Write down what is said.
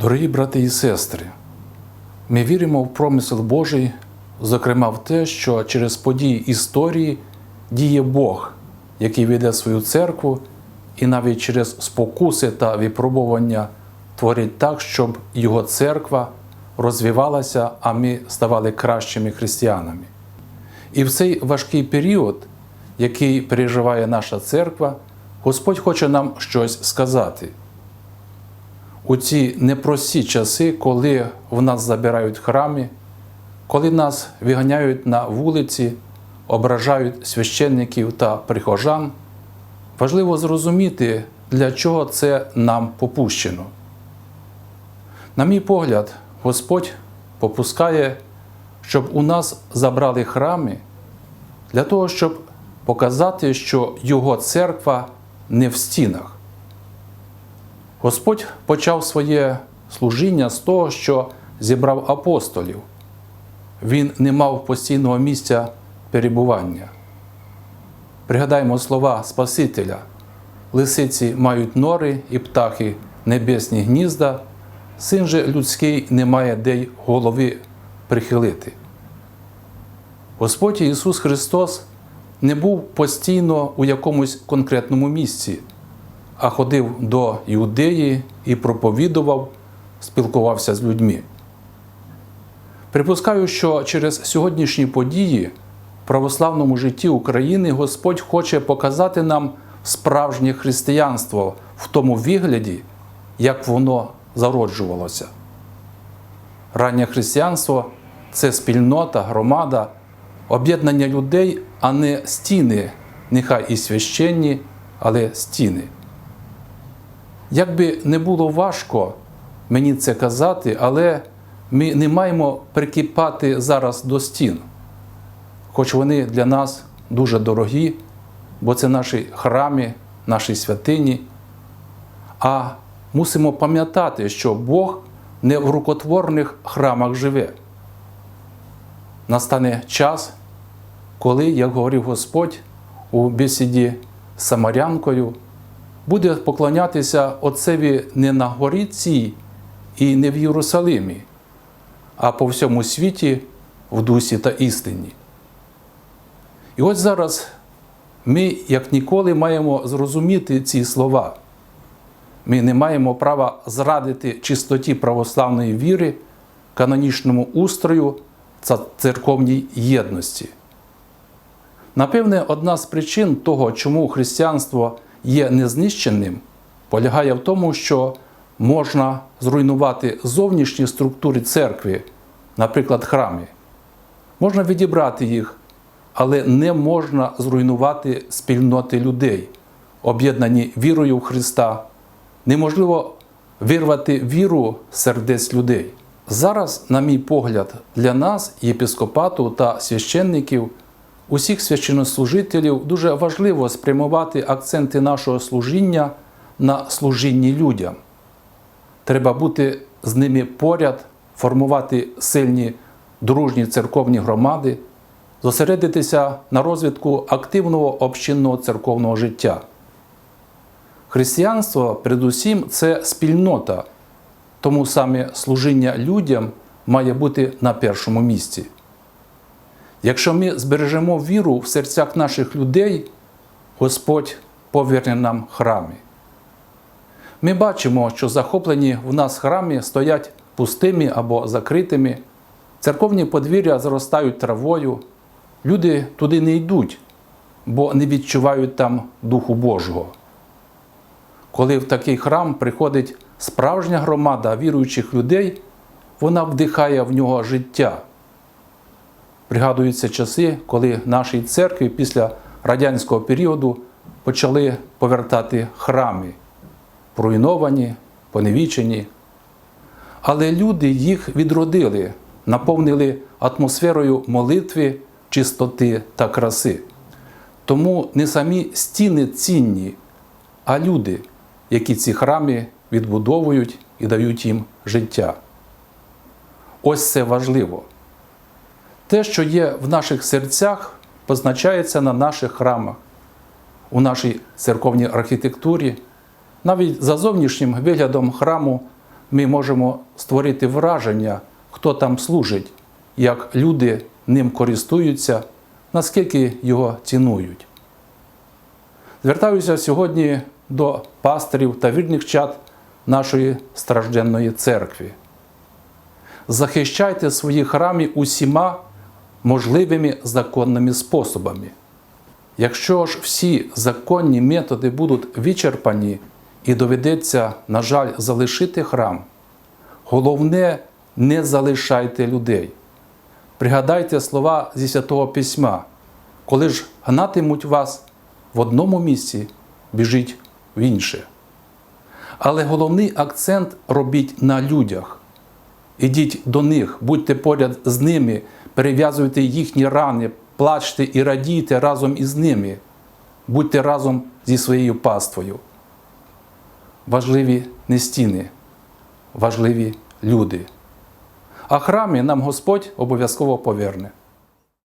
Дорогі брати і сестри, ми віримо в промисел Божий, зокрема в те, що через події історії діє Бог, який веде свою церкву, і навіть через спокуси та випробування творить так, щоб Його церква розвивалася, а ми ставали кращими християнами. І в цей важкий період, який переживає наша церква, Господь хоче нам щось сказати. У ці непрості часи, коли в нас забирають храми, коли нас виганяють на вулиці, ображають священників та прихожан, важливо зрозуміти, для чого це нам попущено. На мій погляд, Господь попускає, щоб у нас забрали храми для того, щоб показати, що Його церква не в стінах. Господь почав своє служіння з того, що зібрав апостолів. Він не мав постійного місця перебування. Пригадаємо слова Спасителя: лисиці мають нори і птахи небесні гнізда, син же людський не має де й голови прихилити. Господь Ісус Христос не був постійно у якомусь конкретному місці а ходив до Іудеї і проповідував, спілкувався з людьми. Припускаю, що через сьогоднішні події в православному житті України Господь хоче показати нам справжнє християнство в тому вигляді, як воно зароджувалося. Раннє християнство це спільнота, громада, об'єднання людей, а не стіни, нехай і священні, але стіни. Як би не було важко мені це казати, але ми не маємо прикипати зараз до стін, хоч вони для нас дуже дорогі, бо це наші храми, наші святині. А мусимо пам'ятати, що Бог не в рукотворних храмах живе. Настане час, коли, як говорив Господь у бесіді з Самарянкою, буде поклонятися Отцеві не на горі цій і не в Єрусалимі, а по всьому світі в дусі та істині. І ось зараз ми, як ніколи, маємо зрозуміти ці слова. Ми не маємо права зрадити чистоті православної віри, канонічному устрою та церковній єдності. Напевне, одна з причин того, чому християнство є незнищенним, полягає в тому, що можна зруйнувати зовнішні структури церкви, наприклад, храми. Можна відібрати їх, але не можна зруйнувати спільноти людей, об'єднані вірою в Христа. Неможливо вирвати віру сердець людей. Зараз, на мій погляд, для нас, єпископату та священників, усіх священнослужителів дуже важливо спрямувати акценти нашого служіння на служінні людям. Треба бути з ними поряд, формувати сильні дружні церковні громади, зосередитися на розвитку активного общинного церковного життя. Християнство, передусім, це спільнота, тому саме служіння людям має бути на першому місці. Якщо ми збережемо віру в серцях наших людей, Господь поверне нам храми. Ми бачимо, що захоплені в нас храми стоять пустими або закритими, церковні подвір'я зростають травою, люди туди не йдуть, бо не відчувають там Духу Божого. Коли в такий храм приходить справжня громада віруючих людей, вона вдихає в нього життя. Пригадуються часи, коли нашій церкві після радянського періоду почали повертати храми, поруйновані, поневічені. Але люди їх відродили, наповнили атмосферою молитви, чистоти та краси. Тому не самі стіни цінні, а люди, які ці храми відбудовують і дають їм життя. Ось це важливо. Те, що є в наших серцях, позначається на наших храмах, у нашій церковній архітектурі. Навіть за зовнішнім виглядом храму ми можемо створити враження, хто там служить, як люди ним користуються, наскільки його цінують. Звертаюся сьогодні до пасторів та вірних чад нашої стражденної церкви. Захищайте свої храми усіма можливими законними способами. Якщо ж всі законні методи будуть вичерпані і доведеться, на жаль, залишити храм, головне не залишайте людей. Пригадайте слова зі Святого Письма, коли ж гнатимуть вас в одному місці, біжіть в інше. Але головний акцент робіть на людях. Ідіть до них, будьте поряд з ними, перев'язуйте їхні рани, плачте і радійте разом із ними, будьте разом зі своєю паствою. Важливі не стіни, важливі люди. А храми нам Господь обов'язково поверне.